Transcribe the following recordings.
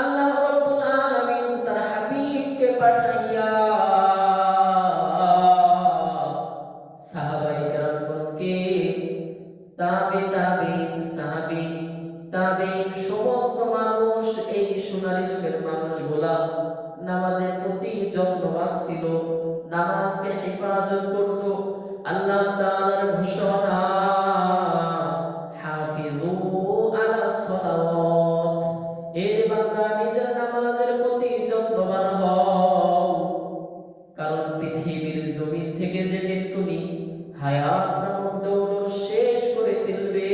আল্লাহ আলামিন তার হাবিবকে পাঠাইয়া কেরামগণকে তাবে সাহাবী তাবিন সমস্ত মানুষ, এই সোনালী যুগের মানুষগুলা নামাজের প্রতি যত্নবান ছিল, নামাজকে হেফাজত করত। আল্লাহ তাআলার ঘোষণা পৃথিবীর জমিন থেকে যেদিন তুমি হায়াত নামক দৌড় শেষ করে ফেলবে,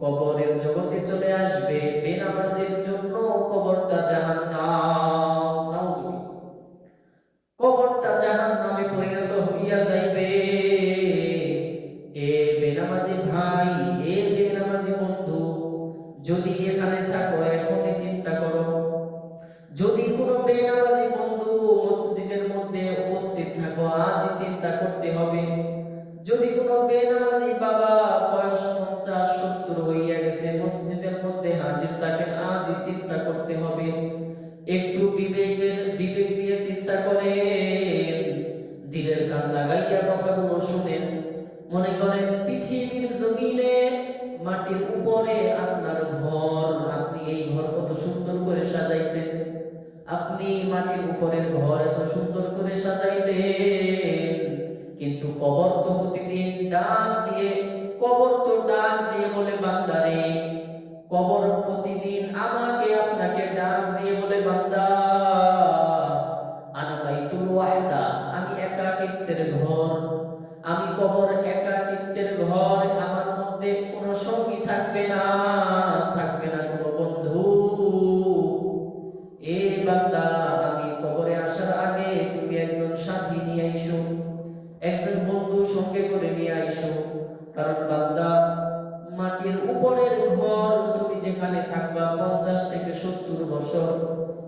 কবরের জগতে চলে আসবে, বেনামাজের জন্য কবরটা জাহান্নাম। যদি কোনো বেনামাজি বাবা বয়স পঞ্চাশ, সত্তর হইয়া গেছে, মসজিদের মধ্যে হাজির থাকেন, আজই চিন্তা করতে হবে। একটু বিবেকের, বিবেক দিয়ে চিন্তা করেন। দিলের লাগাইয়া কথাগুলো শুনেন। মনে করেন পৃথিবীর জমিনে মাটির উপরে আপনার ঘর, আপনি এই ঘর কত সুন্দর করে সাজাইছেন। আপনি মাটির উপরের ঘর এত সুন্দর করে সাজাইলেন। কিন্তু কবর তো প্রতিদিন ডাক দিয়ে কবর তো ডাক দিয়ে বলে বান্দারে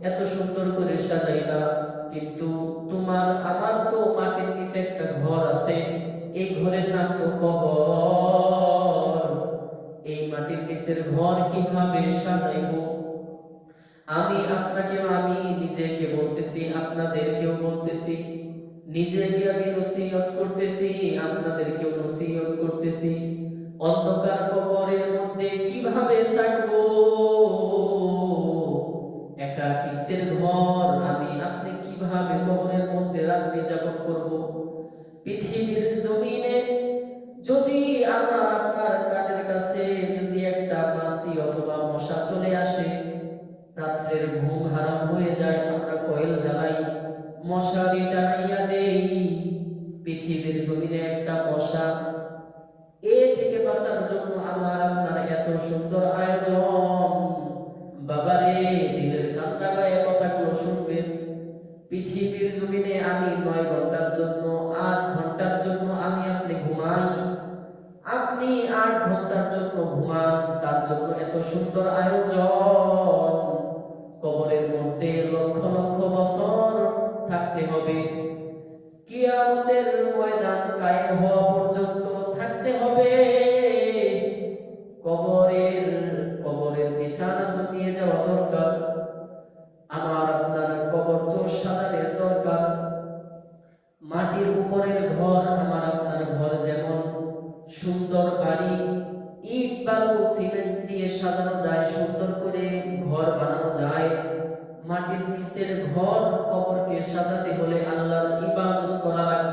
এত সুন্দর করে সাজাইলা, কিন্তু তোমার আমার তো মাটির নিচে একটা ঘর আছে, এই ঘরের নাম তো কবর। এই মাটির নিচের ঘর কীভাবে সাজাইবো? আমি আপনাকে আমি নিজেকে বলতেছি, আপনাদেরকেও বলতেছি, নিজেকে আমি নসিহত করতেছি, আপনাদেরকেও নসিহত করতেছি। অন্ধকার কবরের মধ্যে কীভাবে থাকব? একাকিত্বের ঘর, আমি আপনি কীভাবে কবরের মধ্যে রাত্রি যাপন করব? পৃথিবীর জমিনে যদি আমার আপনার কানের কাছে যদি একটা মাছি অথবা মশা চলে আসে, রাত্রের ঘুম হারাম হয়ে যায়, আমরা কয়েল জ্বালাই মশারি টানাইয়া দেই। পৃথিবীর জমিনে একটা মশা, এ থেকে বাঁচার জন্য আমার আপনার এত সুন্দর আয়োজন। বাবারে, দিলের কান লাগায় কথাগুলো শুনবেন। পৃথিবীর জমিনে আমি নয় ঘণ্টার জন্য, আট ঘণ্টার জন্য আমি আপনি ঘুমাই। আপনি আট ঘণ্টার জন্য ঘুমান, তার জন্য এত সুন্দর আয়োজন। কবরের মধ্যে লক্ষ লক্ষ বছর থাকতে হবে। কিয়ামতের ময়দান কায়েম হওয়া পর্যন্ত থাকতে হবে। কবরের কবরের বিছানা তো নিয়ে যাওয়া দরকার। আমার আপনার কবর তো সাজানোর দরকার। মাটির উপরের ঘর আমার আপনার ঘর যেমন সুন্দর বাড়ি, ইট, বালু, সিমেন্ট দিয়ে সাজানো যায়, সুন্দর করে ঘর বানানো যায়। মাটির নিচের ঘর কবরকে সাজাতে হলে আল্লাহর ইবাদত করা লাগবে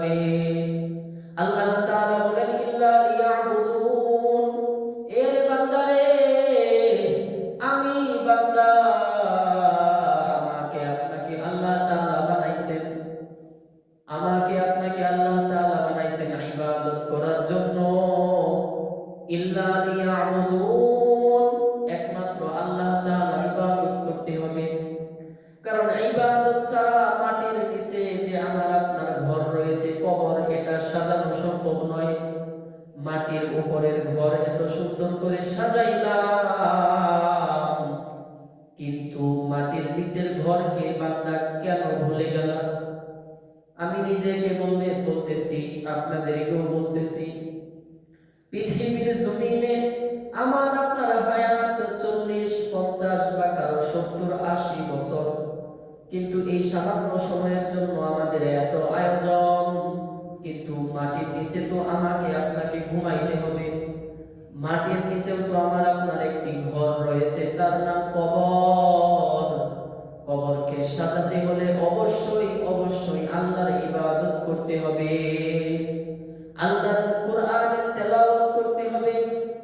মাটির নিচে যে আমার আপনার ঘর রয়েছে, কবর এটা সাজানো সম্ভব নয়। মাটির উপরের ঘর এত সুন্দর করে সাজাইলাম। কিন্তু মাটির নিচের ঘরকে বান্দা কেন ভুলে গেল আমি নিজেকে বললে বলতেছি, আপনাদেরকেও বলতেছি, পৃথিবীর জমিনে আমার আপনার হায়াত চল্লিশ, পঞ্চাশ বা কারও সত্তর, আশি বছর। কিন্তু এই সামান্য সময়ের জন্য আমাদের এত আয়োজন, কিন্তু মাটির নিচে তো আমাকে আপনাকে ঘুমাইতে হবে। মাটির নিচেও তো আমার আপনার একটি ঘর রয়েছে, তার নাম কবর। কবরকে সাজাতে হলে অবশ্যই অবশ্যই আল্লাহর ইবাদত করতে হবে। আল্লাহর কোরআনের তেলাওয়াত করতে হবে,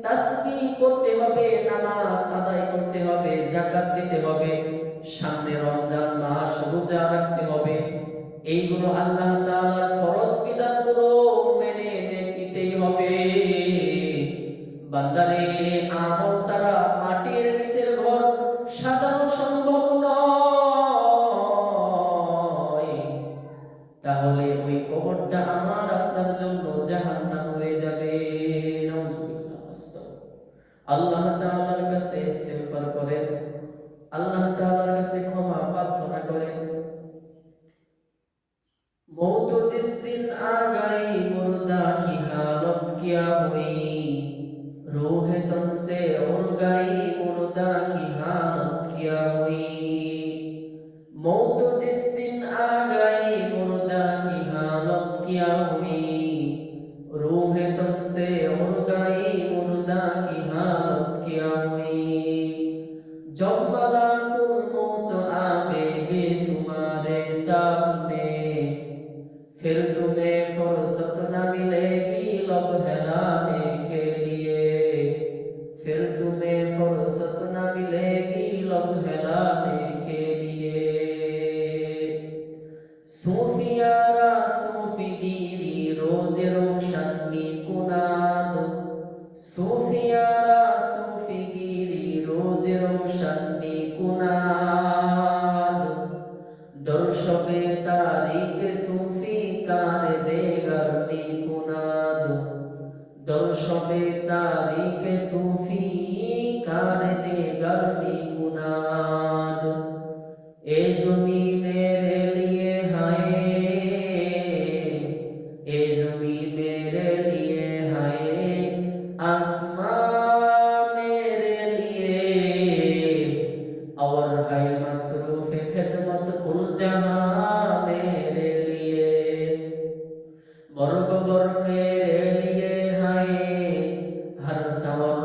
তাসবিহ করতে হবে, নামাজ আদায় করতে হবে, যাকাত দিতে হবে। সামনে রমজান মাস রোজা রাখতে হবে। এইগুলো আল্লাহ তাআলার ফরজ বিধানগুলো মেনে নিতেই হবে। বান্দারে, আমল ছাড়া মাটির নিচের ঘর সাজানো সম্ভব নয়। তাহলে ওই কবরটা আমার আপনার জন্য জাহান্নাম হয়ে যাবে। আল্লাহ তাআলার কাছে ইস্তেগফার করেন। আল্লাহ তাআলার কাছে ক্ষমা প্রার্থনা করেন मौत जिस दिन आ गई मुर्दा की हालत क्या हुई रूह तुमसे उड़ गई मुर्दा की हालत क्या हुई मौत जिस दिन आ गई मुर्दा की हालत क्या हुई रूह तुमसे उड़ गई मुर्दा की हालत क्या हुई जब मलाकुल मौत आवेगे तुम्हारे सामने দর্শবে তারিক সুফি কার দেগার নিকুনাদ। দর্শবে তারিক সুফি কার দেগার নিকুনাদ। এ জমি Sabah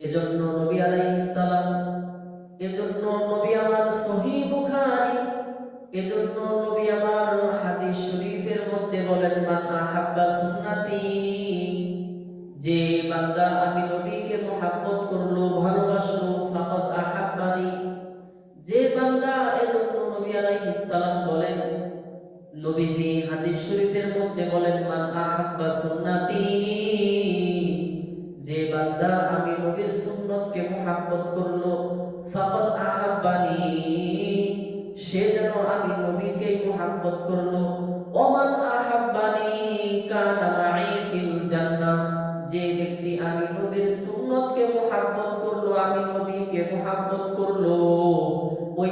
এজন্য নবী আলাইহিস সালাম, এজন্য নবী আমার সহিহ বুখারী, এজন্য নবী আমার হাদিস শরীফের মধ্যে বলেন, মান আহাব্বা সুন্নতি যে বান্দা আমি নবীকে মোহাব্বত করল, ভালোবাসলো, ফাকাদ আহাব্বানি। যে বান্দা এজন্য নবী আলাইহিস সালাম বলেন, নবীজি হাদিস শরীফের মধ্যে বলেন, মান আহাব্বা সুন্নতি যে বান্দা সুন্নতকে মোহাব্বত করল। ফাকাদ আহাব্বানি, সে যেন আমি নবীকে মোহাব্বত করল। ওমান আহাব্বানি কানা মাই ফিল জান্নাহ, যে ব্যক্তি আমি নবীর সুন্নতকে মোহাব্বত করল, আমি নবীকে মোহাব্বত করল। ওই